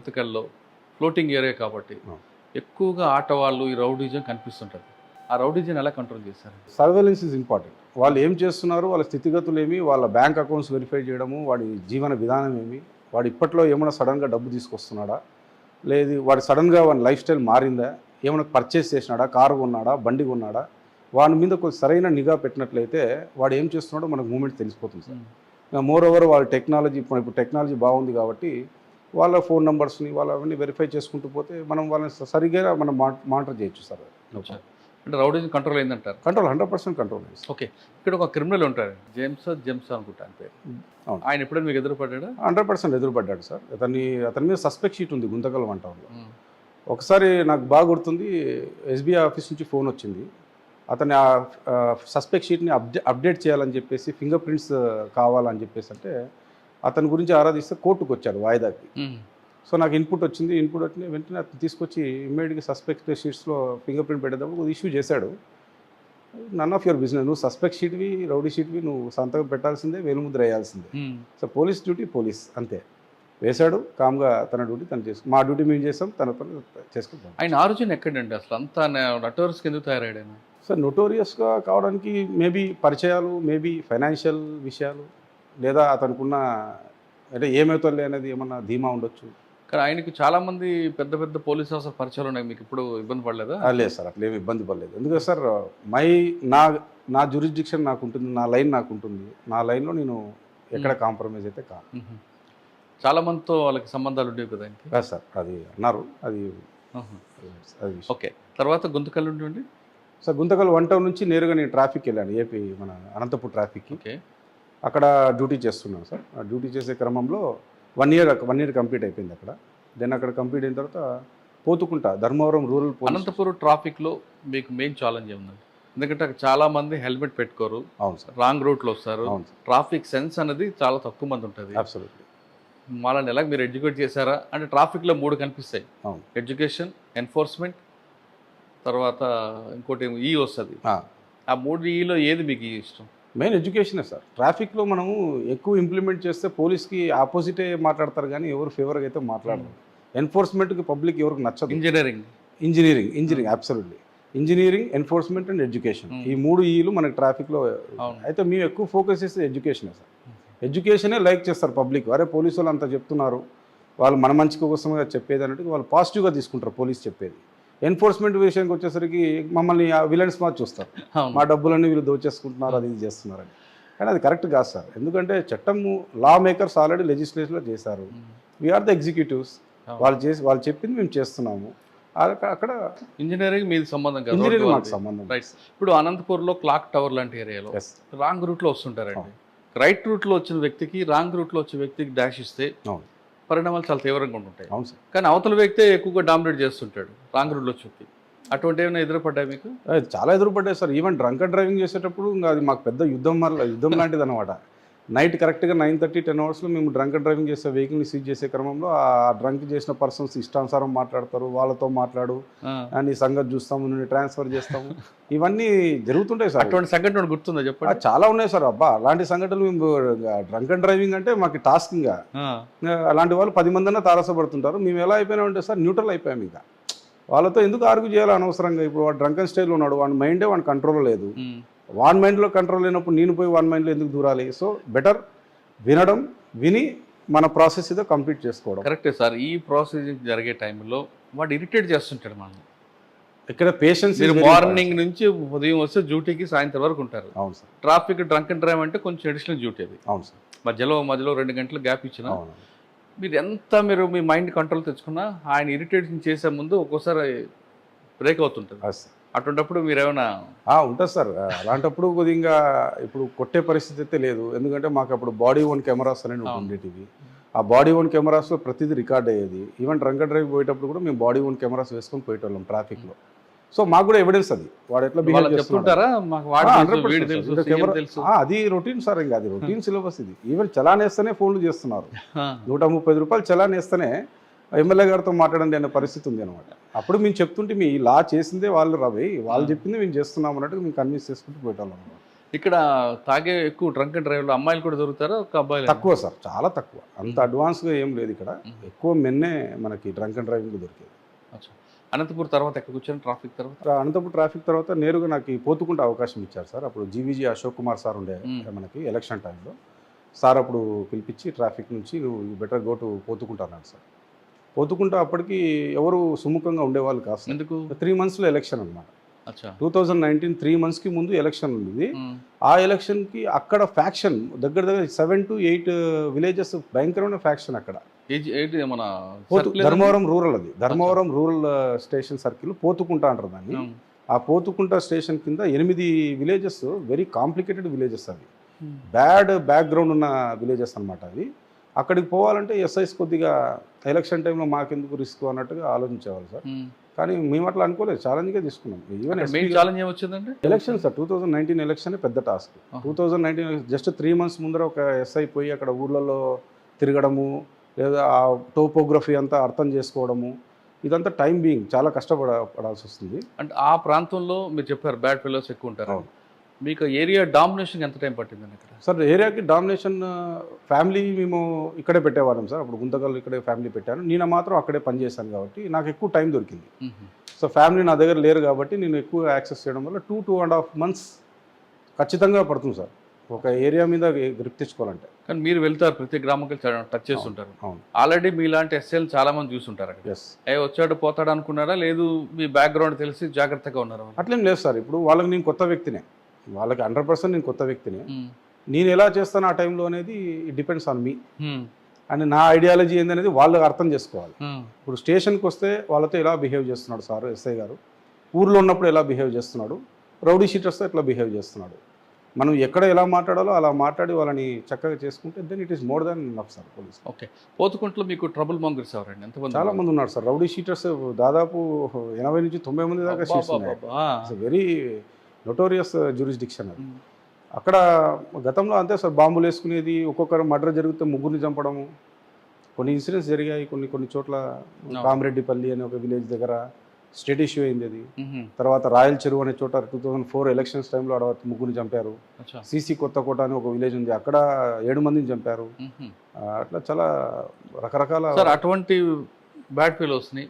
గుంతకల్లో floating area కాబట్టి. ఎక్కువగా ఆట వాళ్ళు ఈ రౌడిజం కనిపిస్తుంటుంది. ఆ రౌడిజం ఎలా కంట్రోల్ చేశారు? సర్వేలెన్స్ ఇస్ ఇంపార్టెంట్ వాళ్ళు ఏం చేస్తున్నారు వాళ్ళ స్థితిగతులు ఏమి వాళ్ళ బ్యాంక్ అకౌంట్స్ వెరిఫై చేయడము వాడి జీవన విధానం ఏమి వాడు ఇప్పట్లో ఏమైనా సడన్గా డబ్బు తీసుకొస్తున్నాడా? లేదు వాడి సడన్గా వాడి లైఫ్ స్టైల్ మారిందా? ఏమైనా పర్చేస్ చేసినాడా? కారు కొన్నాడా? బండి కొన్నాడా? వాడి మీద కొంచెం సరైన నిఘా పెట్టినట్లయితే వాడు ఏం చేస్తున్నాడో మనకు మూమెంట్ తెలిసిపోతుంది సార్. మోర్ ఓవర్ వాళ్ళ టెక్నాలజీ ఇప్పుడు టెక్నాలజీ బాగుంది కాబట్టి వాళ్ళ ఫోన్ నెంబర్స్ని వాళ్ళ అవన్నీ వెరిఫై చేసుకుంటూ పోతే మనం వాళ్ళని సరిగ్గా మనం మానిటర్ చేయొచ్చు సార్. అంటే రౌడిజం కంట్రోల్ అయిందంటారు? కంట్రోల్ హండ్రెడ్ పర్సెంట్ కంట్రోల్ అయ్యింది ఓకే. ఇక్కడ ఒక క్రిమినల్ ఉంటారు జేమ్స్ జేమ్స్ అనుకుంటా అని పేరు. అవును. ఆయన ఎప్పుడైనా మీకు ఎదురుపడ్డా హండ్రెడ్ పర్సెంట్ ఎదురుపడ్డాడు సార్. అతన్ని అతని మీద సస్పెక్ట్ షీట్ ఉంది గుంతకల్ వన్ టౌన్లో. ఒకసారి నాకు బాగా గుర్తుంది ఎస్బీఐ ఆఫీస్ నుంచి ఫోన్ వచ్చింది. అతని సస్పెక్ట్ షీట్ని అప్డే అప్డేట్ చేయాలని చెప్పేసి ఫింగర్ ప్రింట్స్ కావాలని చెప్పేసి అంటే అతని గురించి ఆరాధిస్తే కోర్టుకు వచ్చారు వాయిదాకి సో నాకు ఇన్పుట్ వచ్చింది. ఇన్పుట్ వచ్చింది. వెంటనే అతను తీసుకొచ్చి ఇమ్మీడియట్గా సస్పెక్ట్ షీట్స్లో ఫింగర్ ప్రింట్ పెట్టేటప్పుడు ఇష్యూ చేశాడు. నన్ ఆఫ్ యువర్ బిజినెస్ నువ్వు సస్పెక్ట్ షీట్వి రౌడీ షీట్వి నువ్వు సంతకం పెట్టాల్సిందే వేలుముద్ర వేయాల్సిందే. సో పోలీస్ డ్యూటీ పోలీస్ అంతే. వేశాడు కామ్గా తన డ్యూటీ తను చేసుకు మా డ్యూటీ మేము చేస్తాం తన పని చేసుకుంటాం. ఆయన ఆలోచన ఎక్కడండి అసలు? అంతా నటోర్స్కి ఎందుకు తయారయ్యాడు ఆయన? సో నొటోరియస్గా కావడానికి మేబీ పరిచయాలు మేబీ ఫైనాన్షియల్ విషయాలు లేదా అతనుకున్న అంటే ఏమవుతుంది అనేది ఏమన్నా ధీమా ఉండొచ్చు? కానీ ఆయనకి చాలా మంది పెద్ద పెద్ద పోలీస్ ఆఫీసర్ పరిచయాలు ఉన్నాయి. మీకు ఇప్పుడు ఇబ్బంది పడలేదా? లేదు సార్ అట్లా ఏమి ఇబ్బంది పడలేదు. ఎందుకంటే సార్ మై నా నా జ్యూరిస్డిక్షన్ నాకు ఉంటుంది నా లైన్ నాకు ఉంటుంది నా లైన్లో నేను ఎక్కడ కాంప్రమైజ్ అయితే కాదు మ్మ్. చాలా మందితో వాళ్ళకి సంబంధాలు ఉండేవి కదా ఆయనకి? కాదు సార్ అది అన్నారు. అది. ఓకే. తర్వాత గుంతకల్ ఉండి సార్ గుంతకల్ వన్ టౌన్ నుంచి నేరుగా నేను ట్రాఫిక్ వెళ్ళాను. ఏపీ మన అనంతపూర్ ట్రాఫిక్కి. ఓకే. అక్కడ డ్యూటీ చేస్తున్నాను సార్. ఆ డ్యూటీ చేసే క్రమంలో one year one year complete అయిపోయింది అక్కడ. దెన్ అక్కడ కంప్లీట్ అయిన తర్వాత పోతుకుంటా ధర్మవరం రూరల్ అనంతపురం ట్రాఫిక్లో మీకు మెయిన్ ఛాలెంజ్ ఏముందండి? ఎందుకంటే అక్కడ చాలా మంది హెల్మెట్ పెట్టుకోరు. అవును సార్. రాంగ్ రూట్లో వస్తారు. అవును సార్. ట్రాఫిక్ సెన్స్ అనేది చాలా తక్కువ మంది ఉంటుంది. అబ్సల్యూట్లీ వాళ్ళని ఎలా మీరు ఎడ్యుకేట్ చేశారా? అంటే ట్రాఫిక్లో మూడు కనిపిస్తాయి. అవును. ఎడ్యుకేషన్ ఎన్ఫోర్స్మెంట్ తర్వాత ఇంకోటి ఈ వస్తుంది. ఆ. మూడు ఈలో ఏది మీకు ఇష్టం? మెయిన్ ఎడ్యుకేషనే సార్. ట్రాఫిక్లో మనము ఎక్కువ ఇంప్లిమెంట్ చేస్తే పోలీస్కి ఆపోజిటే మాట్లాడతారు కానీ ఎవరు ఫేవర్గా అయితే మాట్లాడరు. ఎన్ఫోర్స్మెంట్కి పబ్లిక్ ఎవరికి నచ్చదు. Engineering. Engineering engineering absolutely. Engineering enforcement and education. Hmm. ఈ మూడు ఈలు మనకి ట్రాఫిక్లో. అయితే మేము ఎక్కువ ఫోకస్ చేస్తే ఎడ్యుకేషనే సార్. ఎడ్యుకేషనే లైక్ చేస్తారు పబ్లిక్. అరే పోలీసు వాళ్ళు అంత చెప్తున్నారు. వాళ్ళు మన మంచి కోసంగా చెప్పేది అన్నట్టు వాళ్ళు పాజిటివ్గా తీసుకుంటారు పోలీస్ చెప్పేది. ఎన్ఫోర్స్మెంట్ విషయానికి వచ్చేసరికి మమ్మల్ని విలన్స్ మా చూస్తారు. మా డబ్బులన్నీ వీళ్ళు దోచేసుకుంటున్నారు అది ఇది చేస్తున్నారని. కానీ అది కరెక్ట్ కాదు సార్. ఎందుకంటే చట్టము లా మేకర్స్ ఆల్రెడీ లెజిస్లేషన్లో చేశారు వీఆర్ ద ఎగ్జిక్యూటివ్స్ వాళ్ళు చేసి వాళ్ళు చెప్పింది మేము చేస్తున్నాము. అక్కడ- ఇంజనీరింగ్ మీది సంబంధం కాదు ఇంజనీరింగ్. సంబంధం. రైట్ ఇప్పుడు అనంతపూర్లో క్లాక్ టవర్ లాంటి ఏరియాలో రాంగ్ రూట్లో వస్తుంటారండి. రైట్ రూట్లో వచ్చిన వ్యక్తికి రాంగ్ రూట్లో వచ్చే వ్యక్తికి డాష్ ఇస్తే పరిణామాలు చాలా తీవ్రంగా ఉంటాయి అవును సార్. కానీ అవతల వ్యక్తే ఎక్కువగా డామినేట్ చేస్తుంటాడు రాంగ్ రూట్లో వచ్చి వ్యక్తి అటువంటి ఏమైనా ఎదురుపడ్డాయి మీకు? చాలా ఎదురుపడ్డాయి సార్. ఈవెన్ డ్రంక్ డ్రైవింగ్ చేసేటప్పుడు ఇంకా అది మాకు పెద్ద యుద్ధం మరల యుద్ధం లాంటిది అనమాట నైట్ కరెక్ట్గా నైన్ థర్టీ టెన్ అవర్స్లో మేము డ్రంక్ అండ్ డ్రైవింగ్ చేసే వెహికల్ని సీజ్ చేసే క్రమంలో ఆ డ్రంక్ చేసిన పర్సన్స్ ఇష్టానుసారం మాట్లాడతారు వాళ్ళతో మాట్లాడు ఆ. "ఆ, నీ సంగతి చూస్తాము నేను ట్రాన్స్ఫర్ చేస్తాము. ఇవన్నీ జరుగుతుంటాయి సార్. అటువంటి సంఘటన గుర్తుందా చెప్పండి? చాలా ఉన్నాయి సార్. అబ్బా అలాంటి సంఘటనలు మేము డ్రంక్ అండ్ డ్రైవింగ్ అంటే మాకు టాస్క్ ఇంకా ఆ. అలాంటి వాళ్ళు పది మంది తారసపడుతుంటారు. మేము ఎలా అయిపోయినామంటే సార్ న్యూట్రల్ అయిపోయాం ఇంకా. వాళ్ళతో ఎందుకు ఆర్గ్యూ చేయాలి అనవసరంగా? ఇప్పుడు వాడు డ్రంకన్ స్టైల్ ఉన్నాడు వాడి మైండే వాడి కంట్రోల్ లేదు. వాన్ మైండ్లో కంట్రోల్ లేనప్పుడు నేను పోయి వన్ మైండ్లో ఎందుకు దూరాలి? సో బెటర్ వినడం విని మన ప్రాసెస్ ఏదో కంప్లీట్ చేసుకోవడం. కరెక్టే సార్. ఈ ప్రాసెసింగ్ జరిగే టైంలో వాడు ఇరిటేట్ చేస్తుంటాడు మనం ఇక్కడ పేషెన్స్ మీరు మార్నింగ్ నుంచి ఉదయం వస్తే డ్యూటీకి సాయంత్రం వరకు ఉంటారు. అవును sir. Traffic drunk and drive అంటే కొంచెం అడిషనల్ డ్యూటీ అది. అవును సార్. మధ్యలో మధ్యలో రెండు గంటలు గ్యాప్ ఇచ్చిన మీరు ఎంత మీరు మీ మైండ్ కంట్రోల్ తెచ్చుకున్నా ఆయన ఇరిటేషన్ చేసే ముందు ఒక్కోసారి బ్రేక్ అవుతుంటుంది. అటువంటిప్పుడు మీరు ఏమైనా ఆ, ఉంటుంది సార్. అలాంటప్పుడు కొద్దిగా ఇప్పుడు కొట్టే పరిస్థితి అయితే లేదు. ఎందుకంటే మాకు అప్పుడు బాడీ ఓన్ కెమెరాస్ అనేవి. ఉండేటివి. ఆ బాడీ ఓన్ కెమెరాస్లో ప్రతిదీ రికార్డ్ అయ్యేది. ఈవెన్ డ్రంక్ డ్రైవ్ పోయేటప్పుడు కూడా మేము బాడీ ఓన్ కెమెరాస్ వేసుకొని పోయేటోళ్ళం ట్రాఫిక్లో. సో మాకు కూడా ఎవిడెన్స్ అది. వాడు ఎట్లా బిహేవ్ అది రొటీన్ సార్ ఇంకా అది రొటీన్ సిలబస్ ఇది. ఈవెన్ చలాన్ వేస్తేనే ఫోన్లు చేస్తున్నారు. నూట ముప్పై రూపాయలు చలాన్ వేస్తేనే ఎమ్మెల్యే గారితో మాట్లాడండి అనే పరిస్థితి ఉంది అనమాట అప్పుడు మేము చెప్తుంటే మీ లా చేసిందే వాళ్ళు రవి. వాళ్ళు చెప్పింది మేము చేస్తున్నాం అన్నట్టు మేము కన్విన్స్ చేసుకుంటూ అనమాట ఇక్కడ తాగే ఎక్కువ డ్రంక్ అండ్ డ్రైవ్లో అమ్మాయిలు కూడా దొరుకుతారా? ఒక అబ్బాయిలు తక్కువ సార్ చాలా తక్కువ. అంత అడ్వాన్స్గా ఏం లేదు ఇక్కడ. ఎక్కువ మెన్నే మనకి డ్రంక్ అండ్ డ్రైవింగ్ దొరికేది. అనంతపూర్ తర్వాత ఎక్కడికి వచ్చాను ట్రాఫిక్ తర్వాత? అనంతపురం ట్రాఫిక్ తర్వాత నేరుగా నాకు పోతుకుంటే అవకాశం ఇచ్చారు సార్. అప్పుడు జీవీజీ అశోక్ కుమార్ సార్ ఉండే. మనకి ఎలక్షన్ టైంలో. సార్ అప్పుడు పిలిపించి ట్రాఫిక్ నుంచి నువ్వు బెటర్ గో టు పోతుకుంటా అన్నాడు సార్. పోతుకుంటా అప్పటికి ఎవరు సుముఖంగా ఉండేవాళ్ళు కాదు సార్. ఎందుకు? త్రీ మంత్స్లో ఎలక్షన్ అనమాట అచ్చా. టూ థౌజండ్ నైన్టీన్ త్రీ మంత్స్కి ముందు ఎలక్షన్ ఉంది ఆ ఎలక్షన్కి అక్కడ ఫ్యాక్షన్ దగ్గర దగ్గర సెవెన్ టు ఎయిట్ విలేజెస్ భయంకరమైన ఫ్యాక్షన్ అక్కడ. మన? ధర్మవరం రూరల్ అది. Dharmavaram rural station circle Pothukunta అంటారు దాన్ని. ఆ పోతుకుంట స్టేషన్ కింద ఎనిమిది విలేజెస్ వెరీ కాంప్లికేటెడ్ విలేజెస్ అవి. బ్యాడ్ బ్యాక్గ్రౌండ్ ఉన్న విలేజెస్ అన్నమాట అవి. అక్కడికి పోవాలంటే ఎస్ఐస్ కొద్దిగా ఎలక్షన్ టైంలో మాకెందుకు రిస్క్ అన్నట్టుగా ఆలోచించేవాళ్ళు సార్. కానీ మేము అట్లా అనుకోలేదు. ఛాలెంజ్గా తీసుకున్నాం. Even challenge ఏమొచ్చిందండి? Election sir. Two thousand nineteen election పెద్ద task. Two thousand nineteen just three months ముందర ఒక ఎస్ఐ పోయి అక్కడ ఊర్లలో తిరగడము లేదా ఆ టోపోగ్రఫీ అంతా అర్థం చేసుకోవడము ఇదంతా టైం బీయింగ్ చాలా కష్టపడ పడాల్సి వస్తుంది అంటే ఆ ప్రాంతంలో మీరు చెప్పారు బ్యాడ్ ఫెలోస్ ఎక్కువ ఉంటారు. మీకు ఏరియా డామినేషన్ ఎంత టైం పట్టిందండి ఇక్కడ? సార్ ఏరియాకి డామినేషన్ ఫ్యామిలీ మేము ఇక్కడే పెట్టేవాళ్ళం సార్. అప్పుడు గుంతకల్ ఇక్కడే ఫ్యామిలీ పెట్టాను. నేను మాత్రం అక్కడే పనిచేశాను కాబట్టి నాకు ఎక్కువ టైం దొరికింది. సో ఫ్యామిలీ నా దగ్గర లేరు కాబట్టి నేను ఎక్కువ యాక్సెస్ చేయడం వల్ల two two and half months ఖచ్చితంగా పడుతుంది సార్. ఒక ఏరియా మీద గ్రిప్ తెచ్చుకోవాలంటే. కానీ మీరు వెళ్తారు ప్రతి గ్రామంకి టచ్ చేస్తుంటారు అవును ఆల్రెడీ మీలాంటి ఎస్ఎల్ చాలా మంది చూసుంటారు అక్కడ. ఎస్ ఏ వచ్చాడు పోతాడు అనుకున్నారా? లేదు మీ బ్యాక్గ్రౌండ్ తెలిసి జాగ్రత్తగా ఉన్నారా? అట్లేం లేదు సార్. ఇప్పుడు వాళ్ళకి నేను కొత్త వ్యక్తినే. వాళ్ళకి హండ్రెడ్ పర్సెంట్ నేను కొత్త వ్యక్తినే. నేను ఎలా చేస్తాను ఆ టైంలో అనేది డిపెండ్స్ ఆన్ మీ. అండ్ నా ఐడియాలజీ ఏందనేది వాళ్ళు అర్థం చేసుకోవాలి. ఇప్పుడు స్టేషన్కి వస్తే వాళ్ళతో ఎలా బిహేవ్ చేస్తున్నాడు సార్ ఎస్ఐ గారు? ఊర్లో ఉన్నప్పుడు ఎలా బిహేవ్ చేస్తున్నాడు? రౌడీ షీటర్స్తో ఎట్లా బిహేవ్ చేస్తున్నాడు? మనం ఎక్కడ ఎలా మాట్లాడాలో అలా మాట్లాడి వాళ్ళని చక్కగా చేసుకుంటే then it is more than enough sir police okay. పోతుకుంట్లో మీకు ట్రబుల్ మాంగర్స్ ఎవరండి ఎంతమంది చాలా మంది ఉన్నారు సార్ రౌడీ షీటర్స్ దాదాపు ఎనభై నుంచి తొంభై మంది దాకా షీట్స్ వెరీ నొటోరియస్ జ్యూరిస్డిక్షన్ అది. అక్కడ గతంలో అంతే సార్ బాంబులు వేసుకునేది ఒక్కొక్కరు మర్డర్ జరిగితే ముగ్గురిని చంపడము. కొన్ని ఇన్సిడెంట్స్ జరిగాయి కొన్ని కొన్ని చోట్ల కామరెడ్డిపల్లి అనే ఒక విలేజ్ దగ్గర స్టేట్ ఇష్యూ అయింది అది. తర్వాత రాయల్ చెరువు అనే చోట టూ థౌజండ్ ఫోర్ ఎలక్షన్స్ టైంలో ఆడ ముగ్గురిని చంపారు. సీసీ కొత్తకోట అని ఒక విలేజ్ ఉంది అక్కడ ఏడు మందిని చంపారు. అట్లా చాలా రకరకాల అటువంటి బ్యాడ్ ఫెలోస్ని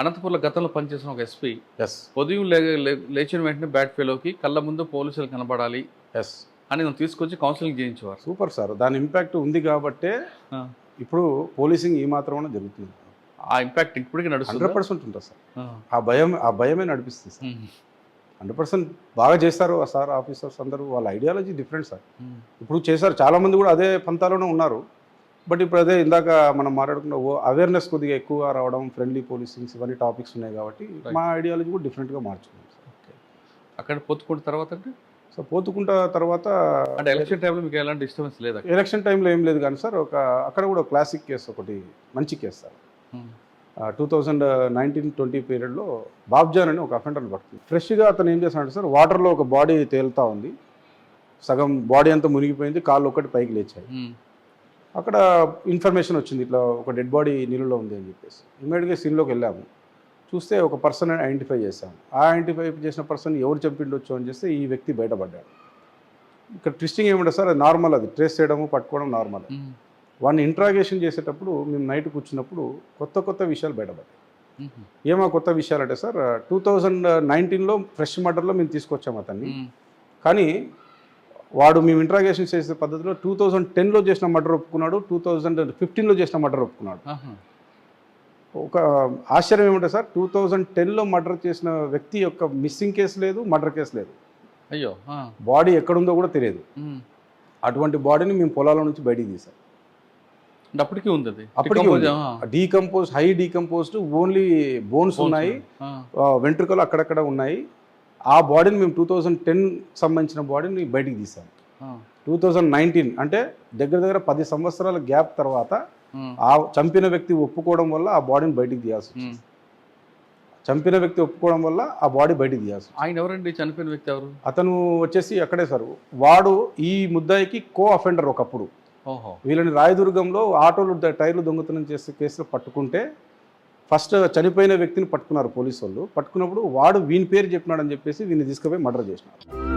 అనంతపురంలో గతంలో పనిచేసిన ఒక ఎస్పీ ఎస్. ఉదయం లేచిన వెంటనే బ్యాడ్ ఫెలోకి కళ్ళ ముందు పోలీసులు కనబడాలి ఎస్. అని తీసుకొచ్చి కౌన్సిలింగ్ చేయించేవారు. Super sir. దాని ఇంపాక్ట్ ఉంది కాబట్టే. ఇప్పుడు పోలీసింగ్ ఈ మాత్రమే జరుగుతుంది. ఆ ఇంపాక్ట్ ఇప్పటికీ హండ్రెడ్ నడుస్తుంది పర్సెంట్ ఉంటుంది సార్. ఆ. భయం ఆ భయమే నడిపిస్తుంది సార్. హండ్రెడ్ పర్సెంట్ బాగా చేస్తారు సార్ ఆఫీసర్స్ అందరూ. వాళ్ళ ఐడియాలజీ డిఫరెంట్ సార్. ఇప్పుడు చేశారు. చాలా మంది కూడా అదే పంతాలోనే ఉన్నారు. బట్ ఇప్పుడు అదే ఇందాక మనం మాట్లాడుకున్న అవేర్నెస్ కొద్దిగా ఎక్కువ రావడం ఫ్రెండ్లీ పోలీసింగ్స్ ఇవన్నీ టాపిక్స్ ఉన్నాయి కాబట్టి. మా ఐడియాలజీ కూడా డిఫరెంట్గా మార్చుకున్నాం సార్ అక్కడ పొత్తుకుంటే తర్వాత అంటే సో పోతుకుంటా తర్వాత అంటే ఎలక్షన్ టైంలో మీకు ఎలాంటి డిస్టర్బెన్స్ లేదు ఎలక్షన్ టైంలో ఏం లేదు కానీ సార్ ఒక అక్కడ కూడా క్లాసిక్ కేసు ఒకటి మంచి case sir. Two thousand nineteen twenty పీరియడ్లో బాబ్జాన్ అని ఒక అఫెండర్ని పడుతుంది ఫ్రెష్గా అతను ఏం చేస్తాడంటే సార్ వాటర్లో ఒక బాడీ తేలుతా ఉంది. సగం బాడీ అంతా మునిగిపోయింది కాళ్ళు ఒకటి పైకి లేచాయి. ఉమ్, అక్కడ ఇన్ఫర్మేషన్ వచ్చింది ఇట్లా ఒక డెడ్ బాడీ నీళ్ళలో ఉంది అని చెప్పేసి. ఇమీడియట్గా సీన్లోకి వెళ్ళాము. చూస్తే ఒక పర్సన్ ఐడెంటిఫై చేశాము. ఆ ఐడెంటిఫై చేసిన పర్సన్ ఎవరు చంపిండొచ్చు అని చేస్తే ఈ వ్యక్తి బయటపడ్డాడు. ఇక్కడ ట్విస్టింగ్ ఏముంటుంది సార్ అది నార్మల్ అది. ట్రేస్ చేయడము పట్టుకోవడం నార్మల్ వాడిని ఇంట్రాగేషన్ చేసేటప్పుడు మేము నైట్ కూర్చున్నప్పుడు కొత్త కొత్త విషయాలు బయటపడ్డాయి. ఏమో కొత్త విషయాలు అంటే సార్ టూ థౌజండ్ నైన్టీన్లో ఫ్రెష్ మర్డర్లో మేము తీసుకొచ్చాము అతన్ని. కానీ వాడు మేము ఇంట్రాగేషన్ చేసే పద్ధతిలో టూ థౌజండ్ టెన్లో చేసిన మర్డర్ ఒప్పుకున్నాడు టూ థౌజండ్ ఫిఫ్టీన్లో చేసిన మర్డర్ ఒప్పుకున్నాడు. ఒక ఆశ్చర్యం ఏమంటే సార్ టూ థౌజండ్ టెన్లో మర్డర్ చేసిన వ్యక్తి యొక్క మిస్సింగ్ కేసు లేదు మర్డర్ కేసు లేదు. అయ్యో బాడీ ఎక్కడుందో కూడా తెలియదు. అటువంటి బాడీని మేము పొలాల నుంచి బయటికి తీసాం అప్పటికీ ఉంది అది? అప్పటికి decompose high decomposed only bones ఉన్నాయి. వెంట్రుకలు అక్కడక్కడ ఉన్నాయి. ఆ బాడీని మేము టూ థౌజండ్ టెన్ సంబంధించిన బాడీని బయటికి తీసాం. టూ థౌజండ్ నైన్టీన్ అంటే దగ్గర దగ్గర పది సంవత్సరాల గ్యాప్ తర్వాత ఆ చంపిన వ్యక్తి ఒప్పుకోవడం వల్ల ఆ బాడీని బయటికి తీయాల్సి వచ్చింది. చంపిన వ్యక్తి ఒప్పుకోవడం వల్ల ఆ బాడీ బయటికి తీయాల్సి. ఆయన ఎవరండి? చనిపోయిన వ్యక్తి ఎవరు? అతను వచ్చేసి అక్కడే సార్. వాడు ఈ ముద్దాయికి కో అఫెండర్ ఒకప్పుడు వీళ్ళని రాయదుర్గంలో ఆటోలు టైర్లు దొంగతనం చేసే కేసులో పట్టుకుంటే ఫస్ట్ చనిపోయిన వ్యక్తిని పట్టుకున్నారు పోలీసు వాళ్ళు పట్టుకున్నప్పుడు వాడు వీని పేరు చెప్పినాడని చెప్పేసి వీని తీసుకుపోయి మర్డర్ చేసినారు.